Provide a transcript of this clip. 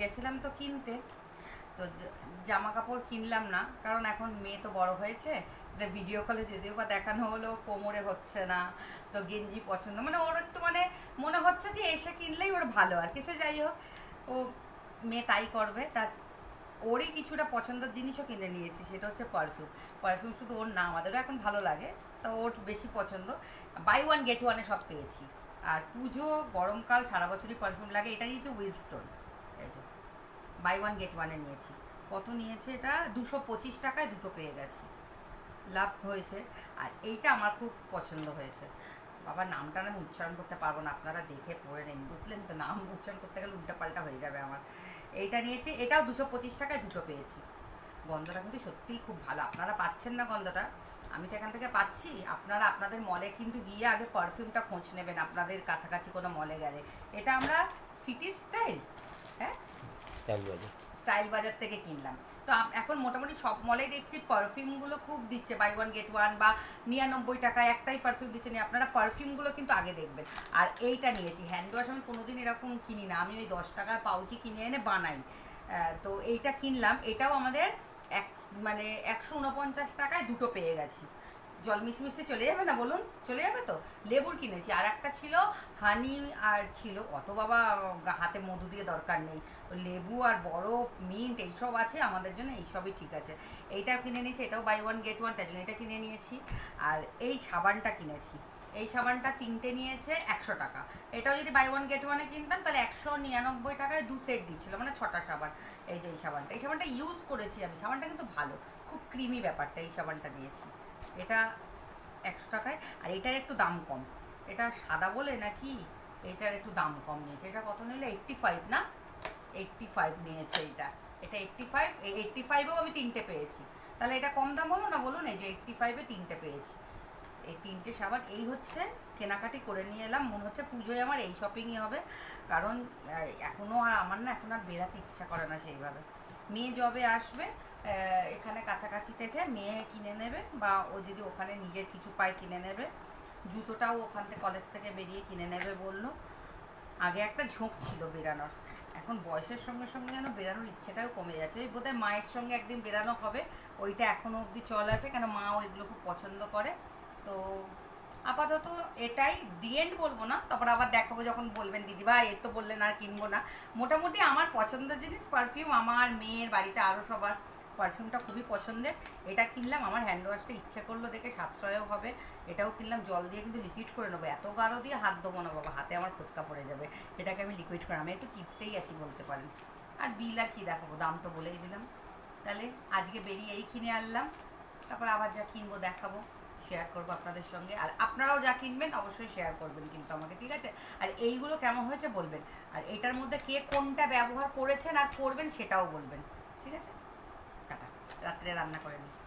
গেছিলাম তো কিনতে, তো জামা কাপড় কিনলাম না, কারণ এখন মেয়ে তো বড় হয়েছে ভিডিও কলে যদিও বা দেখানো হলো কোমরে হচ্ছে না, তো গেঞ্জি পছন্দ মানে ওর একটু মানে মনে হচ্ছে যে এসে কিনলেই ওর ভালো, আর কিছু যাই হোক, ও মেয়ে তাই করবে, তার, ওরই কিছুটা পছন্দের জিনিসও কিনে নিয়েছি, সেটা হচ্ছে পারফিউম পারফিউম শুধু ওর না, আমাদেরও এখন ভালো লাগে, তো ওর বেশি পছন্দ বাই ওয়ান গেট ওয়ানে সব পেয়েছি, আর পুজো, গরমকাল, সারা বছরই পারফিউম লাগে, এটা নিয়েছে উইলস্টোন এই যে বাই ওয়ান গেট ওয়ানে নিয়েছি। কত নিয়েছে এটা? দুশো পঁচিশ টাকায় দুটো পেয়ে গেছি। লাভ হয়েছে। আর এইটা আমার খুব পছন্দ হয়েছে। বাবা, নামটা আমি উচ্চারণ করতে পারব না। আপনারা দেখে পড়ে নিন। বুঝলেন তো? নাম উচ্চারণ করতে গেলে উল্টাপাল্টা হয়ে যাবে আমার। এইটা নিয়েছি। এটাও দুশো পঁচিশ টাকায় দুটো পেয়েছি। গন্ধটা কিন্তু সত্যিই খুব ভালো। আপনারা পাচ্ছেন না গন্ধটা? আমি তো এখান থেকে পাচ্ছি। আপনারা আপনাদের মলে কিন্তু গিয়ে আগে পারফিউমটা খোঁজ নেবেন। আপনাদের কাছাকাছি কোনো মলে গেলে। এটা আমরা সিটি স্টাইল হ্যাঁ? স্টাইল বাজে স্টাইল বাজার থেকে কিনলাম। তো এখন মোটামুটি সব মলেই দেখছি পারফিউমগুলো খুব দিচ্ছে। বাই ওয়ান গেট ওয়ান বা নিরানব্বই টাকায় একটাই পারফিউম দিচ্ছে না আপনারা পারফিউমগুলো কিন্তু আগে দেখবেন। আর এইটা নিয়েছি। হ্যান্ড ওয়াশ আমি কোনোদিন এরকম কিনি না। আমি ওই দশ টাকার পাউচি কিনে এনে বানাই। তো এইটা কিনলাম। এটাও আমাদের এক মানে একশো উনপঞ্চাশ টাকায় দুটো পেয়ে গেছি। জল মিশমিশে চলে যাবে না বলুন? চলে যাবে তো? লেবুর কিনেছি। আর একটা ছিল হানি আর ছিল অত বাবা হাতে মধু দিয়ে দরকার নেই। লেবু আর বরফ, মিন্ট এইসব আছে আমাদের জন্য, এইসবই ঠিক আছে। এইটা কিনে নিয়েছি, এটাও বাই ওয়ান গেট ওয়ান তাই জন্য এটা কিনে নিয়েছি। আর এই সাবানটা কিনেছি। এই সাবানটা তিনটে নিয়েছে একশো টাকা। এটাও যদি বাই ওয়ান গেট ওয়ানে কিনতাম, তাহলে একশো নিরানব্বই টাকায় দু সেট দিচ্ছিল মানে ছটা সাবান। এই যে এই সাবানটা। এই সাবানটা ইউজ করেছি আমি। সাবানটা কিন্তু ভালো, খুব ক্রিমি ব্যাপারটা এই সাবানটা দিয়েছি। এটা একশো টাকায়, আর এটার একটু দাম কম। এটা সাদা বলে নাকি এটার একটু দাম কম নিয়েছে? এটা কত নিলে? এইট্টি ফাইভ না? এইট্টি ফাইভ নিয়েছে এটা। এটা এইট্টি ফাইভ এই এইট্টি ফাইভেও আমি তিনটে পেয়েছি। তাহলে এটা কম দাম হলো না বলুন? এই যে এইট্টি ফাইভে তিনটে পেয়েছি। এই তিনটে সাবান, এই হচ্ছে কেনাকাটি করে নিয়ে এলাম। মনে হচ্ছে পুজোয় আমার এই শপিংই হবে। কারণ এখনও আর আমার না, এখন আর বেরাতে ইচ্ছা করে না সেইভাবে। মেয়ে জবে আসবে এখানে কাছাকাছি থেকে মেয়ে কিনে নেবে বা ও যদি ওখানে নিজের কিছু পায় কিনে নেবে। জুতোটাও ওখান থেকে কলেজ থেকে বেরিয়ে কিনে নেবে বলল। আগে একটা ঝোঁক ছিল বেরানোর। এখন বয়সের সঙ্গে সঙ্গে যেন বেরানোর ইচ্ছেটাও কমে যাচ্ছে। ওই বোধহয় মায়ের সঙ্গে একদিন বেরানো হবে। ওইটা এখনও অবধি চল আছে, কেন মা ওইগুলো খুব পছন্দ করে। তো আপাতত এটাই দি এন্ড বলব না, তারপর আবার দেখাবো যখন বলবেন, দিদি ভাই, এর তো বললেন আর কিনবো না। মোটামুটি আমার পছন্দের জিনিস পারফিউম আমার মেয়ের বাড়িতে আরও সবার পারফিউমটা খুবই পছন্দের। এটা কিনলাম, আমার হ্যান্ড ওয়াশটা ইচ্ছে করল দেখে সাশ্রয়ও হবে। এটাও কিনলাম, জল দিয়ে কিন্তু লিকুইড করে নেব। এত গাঢ় দিয়ে হাত দেবো না বাবা, হাতে আমার ফুসকা পড়ে যাবে। এটাকে আমি লিকুইড করে, আমি একটু কিপতেই আছি বলতে পারেন। আর বিল আর কী দেখাবো, দাম তো বলেই দিলাম। তাহলে আজকে বেরিয়ে এই কিনে আনলাম, তারপর আবার যা কিনবো দেখাবো। শেয়ার করব আপনাদের সঙ্গে। আর আপনারাও যা কিনবেন অবশ্যই শেয়ার করবেন কিন্তু আমাকে, ঠিক আছে? আর এইগুলো কেমন হয়েছে বলবেন। আর এটার মধ্যে কে কোনটা ব্যবহার করেছেন আর করবেন সেটাও বলবেন, ঠিক আছে? টাটা। রাত্রে রান্না করে নিই